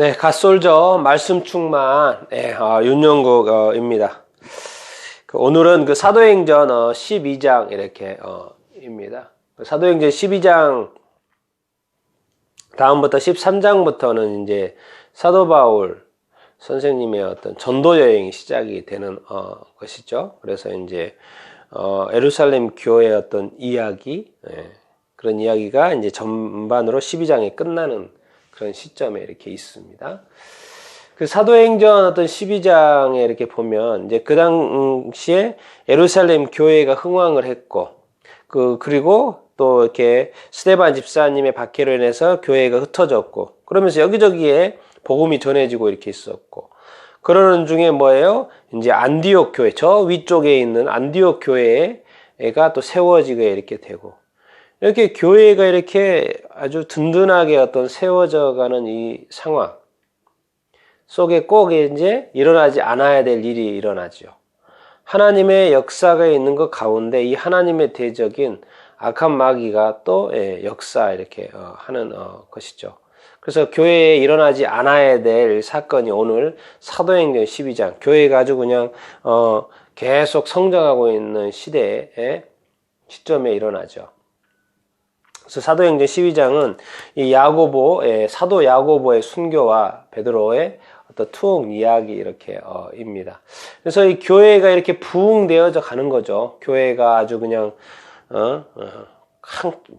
네, 갓솔저 말씀 충만 네, 어, 윤영국입니다. 그 오늘은 그 사도행전 어, 12장 이렇게 어, 입니다. 그 사도행전 12장 다음부터 13장부터는 이제 사도 바울 선생님의 어떤 전도 여행이 시작이 되는 어, 것이죠. 그래서 이제 어, 에루살렘 교회의 어떤 이야기 예, 그런 이야기가 이제 전반으로 12장에 끝나는 그런 시점에 이렇게 있습니다. 그 사도행전 어떤 12장에 이렇게 보면 이제 그 당시에 에루살렘 교회가 흥왕을 했고 그 그리고 또 이렇게 스테반 집사님의 박해로 인해서 교회가 흩어졌고 그러면서 여기저기에 복음이 전해지고 이렇게 있었고 그러는 중에 뭐예요? 이제 안디옥 교회 저 위쪽에 있는 안디옥 교회가 또 세워지게 이렇게 되고 이렇게 교회가 이렇게 아주 든든하게 어떤 세워져 가는 이 상황 속에 꼭 이제 일어나지 않아야 될 일이 일어나죠. 하나님의 역사가 있는 것 가운데 이 하나님의 대적인 악한 마귀가 또 예, 역사 이렇게 어, 하는 어, 것이죠. 그래서 교회에 일어나지 않아야 될 사건이 오늘 사도행전 12장 교회가 아주 그냥 어, 계속 성장하고 있는 시대에 시점에 일어나죠. 그래서 사도행전 12장은 이 야고보, 예, 사도 야고보의 순교와 베드로의 어떤 투옥 이야기 이렇게 어입니다. 그래서 이 교회가 이렇게 부흥되어져 가는 거죠. 교회가 아주 그냥 어, 어,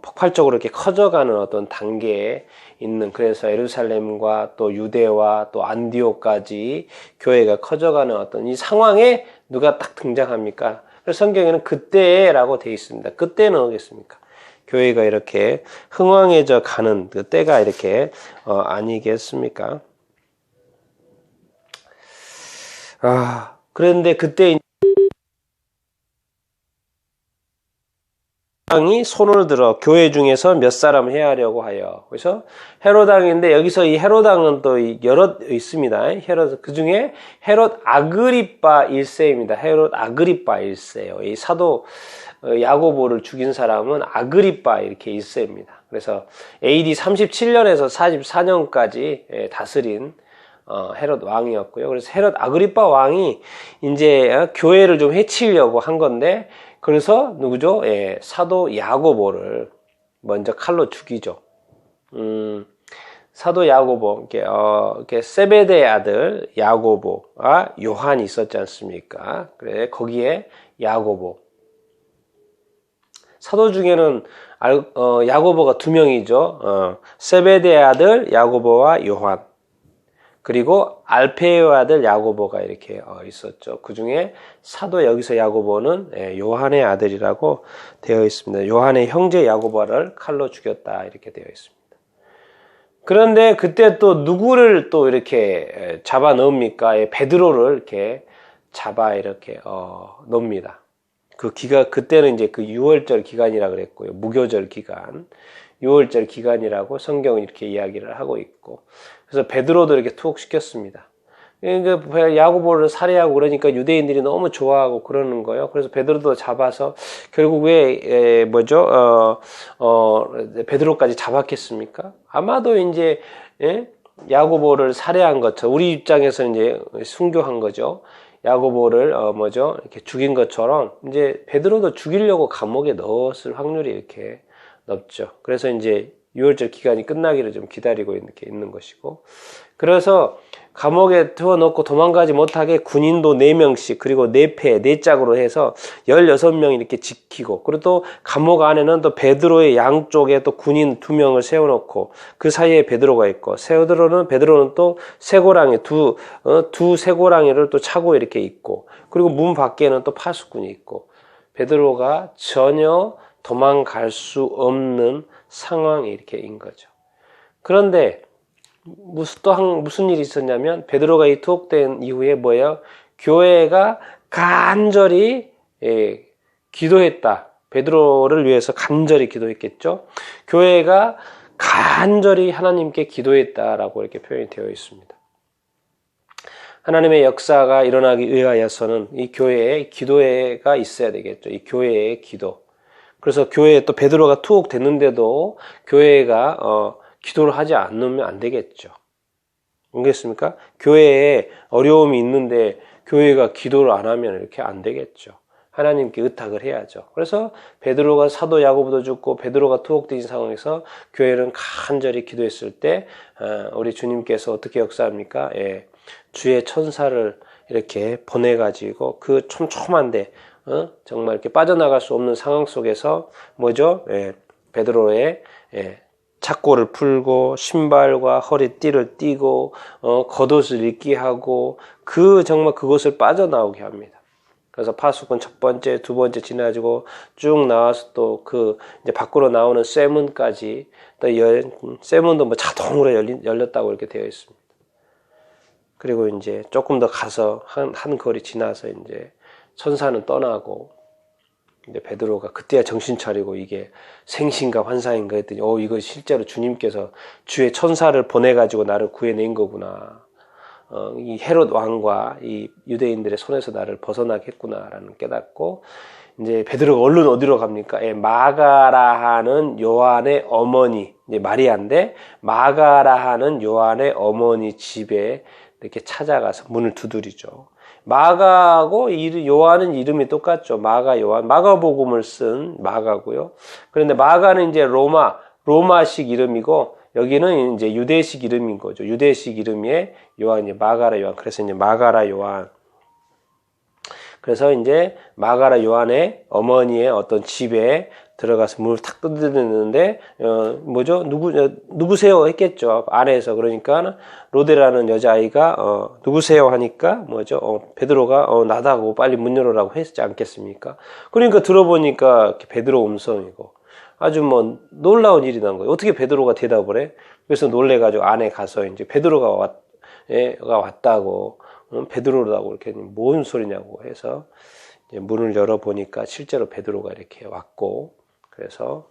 폭발적으로 이렇게 커져가는 어떤 단계에 있는 그래서 예루살렘과 또 유대와 또 안디오까지 교회가 커져가는 어떤 이 상황에 누가 딱 등장합니까? 그래서 성경에는 그때라고 되어 있습니다. 그때는 어겠습니까? 교회가 이렇게 흥왕해져 가는 그 때가 이렇게 어, 아니겠습니까? 아 그런데 그때 왕이 손을 들어 교회 중에서 몇 사람을 해하려고 하여 그래서 헤로당인데 여기서 이 헤로당은 또 여러 있습니다. 헤롯 그 중에 헤롯 아그리파 1세입니다. 헤롯 아그리파 1세요. 이 사도 어, 야고보를 죽인 사람은 아그리파 이렇게 1세입니다. 그래서 AD 37년에서 44년까지 예, 다스린 어, 헤롯 왕이었고요. 그래서 헤롯 아그리파 왕이 이제 어, 교회를 좀 해치려고 한 건데 그래서 누구죠? 예, 사도 야고보를 먼저 칼로 죽이죠. 음, 사도 야고보, 이렇게, 어, 이렇게 세베대의 아들 야고보와 요한이 있었지 않습니까? 그래, 거기에 야고보. 사도 중에는 어, 야고보가 두 명이죠. 어, 세베대의 아들 야고보와 요한. 그리고 알페의 아들 야고보가 이렇게 어, 있었죠. 그 중에 사도 여기서 야고보는 예, 요한의 아들이라고 되어 있습니다. 요한의 형제 야고보를 칼로 죽였다 이렇게 되어 있습니다. 그런데 그때 또 누구를 또 이렇게 예, 잡아 넣습니까? 예, 베드로를 이렇게 잡아 이렇게 어, 넣습니다. 그 기가 그때는 이제 그 6월절 기간이라 그랬고요. 무교절 기간. 6월절 기간이라고 성경은 이렇게 이야기를 하고 있고 그래서 베드로도 이렇게 투옥시켰습니다. 그러니까 야고보를 살해하고 그러니까 유대인들이 너무 좋아하고 그러는 거예요. 그래서 베드로도 잡아서 결국 왜 에, 뭐죠? 어, 어, 베드로까지 잡았겠습니까? 아마도 이제 예? 야고보를 살해한 것처럼 우리 입장에서 이제 순교한 거죠. 야고보를 어, 뭐죠? 이렇게 죽인 것처럼 이제 베드로도 죽이려고 감옥에 넣었을 확률이 이렇게 높죠. 그래서 이제 6월절 기간이 끝나기를 좀 기다리고 이렇게 있는 것이고. 그래서 감옥에 태워놓고 도망가지 못하게 군인도 4명씩 그리고 4패, 4짝으로 해서 16명 이렇게 지키고 그리고 또 감옥 안에는 또 베드로의 양쪽에 또 군인 2명을 세워놓고 그 사이에 베드로가 있고 세드로는 베드로는 또 쇠고랑이 두, 어, 두 쇠고랑이를 또 차고 이렇게 있고 그리고 문 밖에는 또 파수꾼이 있고 베드로가 전혀 도망갈 수 없는 상황이 이렇게 인 거죠. 그런데 무슨 또 한, 무슨 일이 있었냐면 베드로가 이 투옥된 이후에 뭐예요? 교회가 간절히 예, 기도했다. 베드로를 위해서 간절히 기도했겠죠. 교회가 간절히 하나님께 기도했다라고 이렇게 표현이 되어 있습니다. 하나님의 역사가 일어나기 위하여서는 이 교회에 기도회가 있어야 되겠죠. 이 교회의 기도. 그래서 교회에 또 베드로가 투옥 됐는데도 교회가 어, 기도를 하지 않으면 안 되겠죠. 알겠습니까? 교회에 어려움이 있는데 교회가 기도를 안 하면 이렇게 안 되겠죠. 하나님께 의탁을 해야죠. 그래서 베드로가 사도 야고보도 죽고 베드로가 투옥된 상황에서 교회는 간절히 기도했을 때 어, 우리 주님께서 어떻게 역사합니까? 예, 주의 천사를 이렇게 보내가지고 그 촘촘한데 어? 정말 이렇게 빠져나갈 수 없는 상황 속에서 뭐죠? 예, 베드로의 예, 착고를 풀고 신발과 허리띠를 띠고 어, 겉옷을 입게 하고 그 정말 그것을 빠져나오게 합니다. 그래서 파수꾼 첫 번째, 두 번째 지나가지고 쭉 나와서 또 그 이제 밖으로 나오는 쇠문까지 또 열, 쇠문도 뭐 자동으로 열린, 열렸다고 이렇게 되어 있습니다. 그리고 이제 조금 더 가서 한, 한 거리 지나서 이제 천사는 떠나고 이제 베드로가 그때야 정신 차리고 이게 생신가 환상인가 했더니 어 이거 실제로 주님께서 주의 천사를 보내 가지고 나를 구해낸 거구나. 어, 이 헤롯 왕과 이 유대인들의 손에서 나를 벗어나겠구나라는 깨닫고 이제 베드로가 얼른 어디로 갑니까? 예, 마가라 하는 요한의 어머니 이제 마리아인데 마가라 하는 요한의 어머니 집에 이렇게 찾아가서 문을 두드리죠. 마가하고 요한은 이름이 똑같죠. 마가 요한. 마가복음을 쓴 마가고요. 그런데 마가는 이제 로마, 로마식 이름이고 여기는 이제 유대식 이름인 거죠. 유대식 이름의 요한이 마가라 요한. 그래서 이제 마가라 요한. 그래서 이제 마가라 요한의 어머니의 어떤 집에 들어가서 문을 탁 두드렸는데 어 뭐죠? 누구 어, 누구세요? 했겠죠. 안에서. 그러니까 로데라는 여자아이가 어 누구세요? 하니까 뭐죠? 어 베드로가 어 나다고 빨리 문 열어라고 했지 않겠습니까? 그러니까 들어보니까 베드로 음성이고 아주 뭐 놀라운 일이 난 거예요. 어떻게 베드로가 대답을 해? 그래서 놀래가지고 안에 가서 이제 베드로가 왔 가 왔다고 음, 베드로라고 이렇게 뭔 소리냐고 해서 문을 열어 보니까 실제로 베드로가 이렇게 왔고 그래서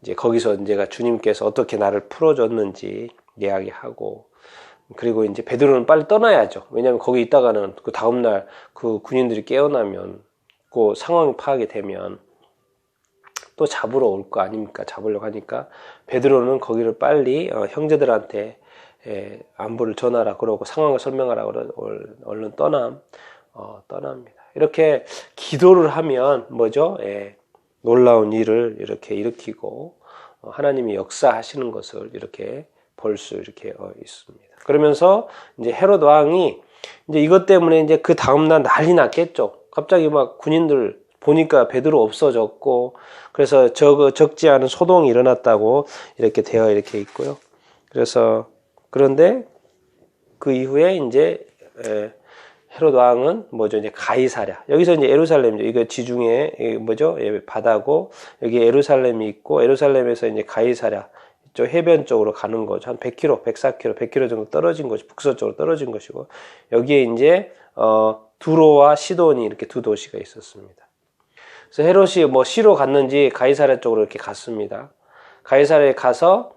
이제 거기서 이제가 주님께서 어떻게 나를 풀어줬는지 이야기하고 그리고 이제 베드로는 빨리 떠나야죠. 왜냐하면 거기 있다가는 그 다음 날 그 군인들이 깨어나면 그 상황이 파악이 되면 또 잡으러 올 거 아닙니까? 잡으려고 하니까 베드로는 거기를 빨리 어, 형제들한테 에, 안부를 전하라 그러고 상황을 설명하라 그러고 얼른 떠남 어, 떠납니다. 이렇게 기도를 하면 뭐죠? 예, 놀라운 일을 이렇게 일으키고 어, 하나님이 역사하시는 것을 이렇게 볼 수 이렇게 어, 있습니다. 그러면서 이제 헤롯 왕이 이제 이것 때문에 이제 그 다음 날 난리 났겠죠. 갑자기 막 군인들 보니까 베드로 없어졌고 그래서 적, 적지 않은 소동이 일어났다고 이렇게 되어 이렇게 있고요. 그래서 그런데 그 이후에 이제 헤롯 왕은 뭐죠? 이제 가이사랴. 여기서 이제 에루살렘이죠. 이거 지중해 뭐죠? 예, 바다고 여기 에루살렘이 있고 에루살렘에서 이제 가이사랴 저 해변 쪽으로 가는 거죠. 한 100km, 104km, 100km 정도 떨어진 것이 북서 쪽으로 떨어진 것이고 여기에 이제 어 두로와 시돈이 이렇게 두 도시가 있었습니다. 그래서 헤롯이 뭐 시로 갔는지 가이사랴 쪽으로 이렇게 갔습니다. 가이사랴에 가서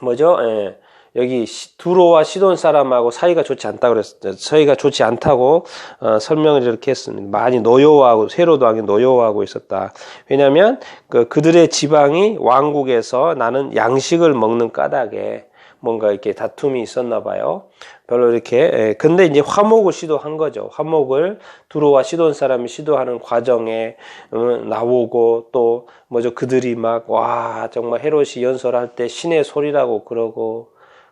뭐죠? 예. 여기 두로와 시돈 사람하고 사이가 좋지 않다고 그랬어요. 사이가 좋지 않다고 어, 설명을 이렇게 했습니다. 많이 노여워하고 세로도 하게 노여워하고 있었다. 왜냐하면 그 그들의 지방이 왕국에서 나는 양식을 먹는 까닭에 뭔가 이렇게 다툼이 있었나 봐요. 별로 이렇게 예, 근데 이제 화목을 시도한 거죠. 화목을 두로와 시돈 사람이 시도하는 과정에 음, 나오고 또 뭐죠 그들이 막 와 정말 헤롯이 연설할 때 신의 소리라고 그러고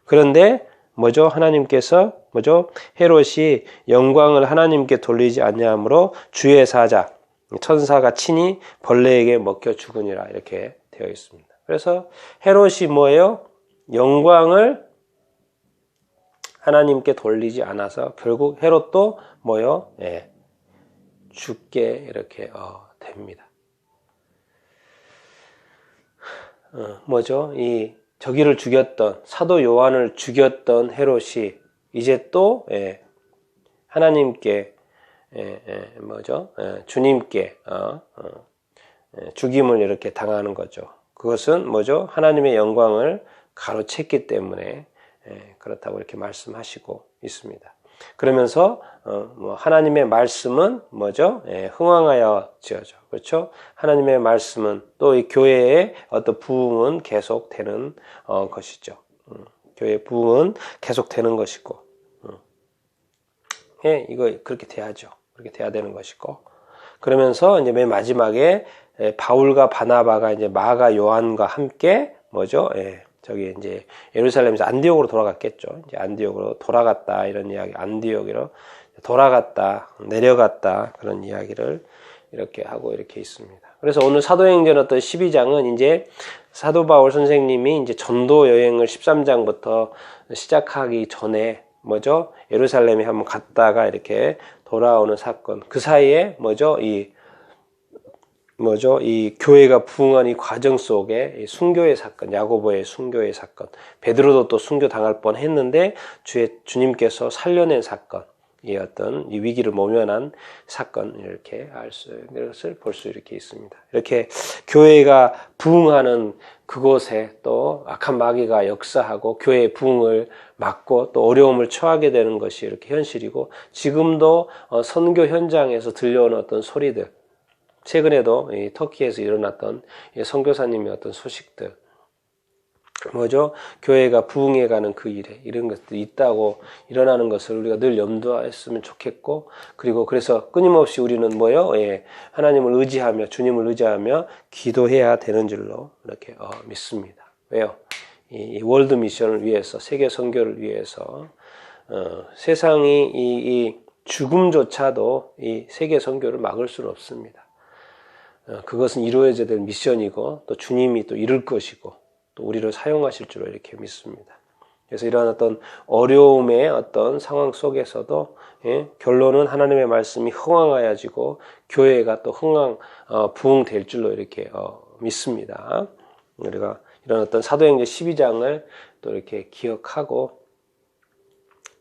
그런데 뭐죠? 하나님께서 뭐죠? 헤롯이 영광을 하나님께 돌리지 않냐므로 주의 사자 천사가 친히 벌레에게 먹혀 죽으니라 이렇게 되어 있습니다. 그래서 헤롯이 뭐예요? 영광을 하나님께 돌리지 않아서 결국 헤롯도 뭐요? 예, 죽게 이렇게 어, 됩니다. 어, 뭐죠? 이 저기를 죽였던 사도 요한을 죽였던 헤롯이 이제 또 예, 하나님께 예, 예, 뭐죠? 예, 주님께 어, 어, 예, 죽임을 이렇게 당하는 거죠. 그것은 뭐죠? 하나님의 영광을 가로챘기 때문에 예, 그렇다고 이렇게 말씀하시고 있습니다. 그러면서 어, 뭐 하나님의 말씀은 뭐죠? 예, 흥왕하여 지어져. 그렇죠? 하나님의 말씀은 또 이 교회의 어떤 부흥은 계속되는 어, 것이죠. 음, 교회 부흥은 계속 되는 것이고, 음. 예, 이거 그렇게 돼야죠. 그렇게 돼야 되는 것이고. 그러면서 이제 맨 마지막에 예, 바울과 바나바가 이제 마가 요한과 함께 뭐죠? 예, 저기 이제 예루살렘에서 안디옥으로 돌아갔겠죠. 이제 안디옥으로 돌아갔다 이런 이야기, 안디옥으로 돌아갔다, 내려갔다 그런 이야기를 이렇게 하고 이렇게 있습니다. 그래서 오늘 사도행전 어떤 12장은 이제 사도 바울 선생님이 이제 전도 여행을 13장부터 시작하기 전에 뭐죠? 예루살렘에 한번 갔다가 이렇게 돌아오는 사건. 그 사이에 뭐죠? 이 뭐죠? 이 교회가 부흥한 이 과정 속에 이 순교의 사건, 야고보의 순교의 사건, 베드로도 또 순교 당할 뻔 했는데 주의 주님께서 살려낸 사건. 이 어떤 이 위기를 모면한 사건 이렇게 알 수, 것을 볼 수 이렇게 있습니다. 이렇게 교회가 부흥하는 그곳에 또 악한 마귀가 역사하고 교회의 부흥을 막고 또 어려움을 처하게 되는 것이 이렇게 현실이고 지금도 어, 선교 현장에서 들려오는 어떤 소리들 최근에도 터키에서 일어났던 선교사님의 어떤 소식들 뭐죠? 교회가 부흥해 가는 그 일에 이런 것들이 있다고 일어나는 것을 우리가 늘 염두했으면 좋겠고 그리고 그래서 끊임없이 우리는 뭐요? 예, 하나님을 의지하며 주님을 의지하며 기도해야 되는 줄로 이렇게 어, 믿습니다. 왜요? 이, 이, 월드 미션을 위해서 세계 선교를 위해서 어, 세상이 이, 이 죽음조차도 이 세계 선교를 막을 수는 없습니다. 어, 그것은 이루어져야 될 미션이고 또 주님이 또 이룰 것이고 또 우리를 사용하실 줄로 이렇게 믿습니다. 그래서 이러한 어떤 어려움의 어떤 상황 속에서도 예, 결론은 하나님의 말씀이 흥왕하여지고 교회가 또 흥왕 어, 부흥될 줄로 이렇게 어, 믿습니다. 우리가 이런 어떤 사도행전 12장을 또 이렇게 기억하고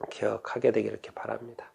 기억하게 되길 이렇게 바랍니다.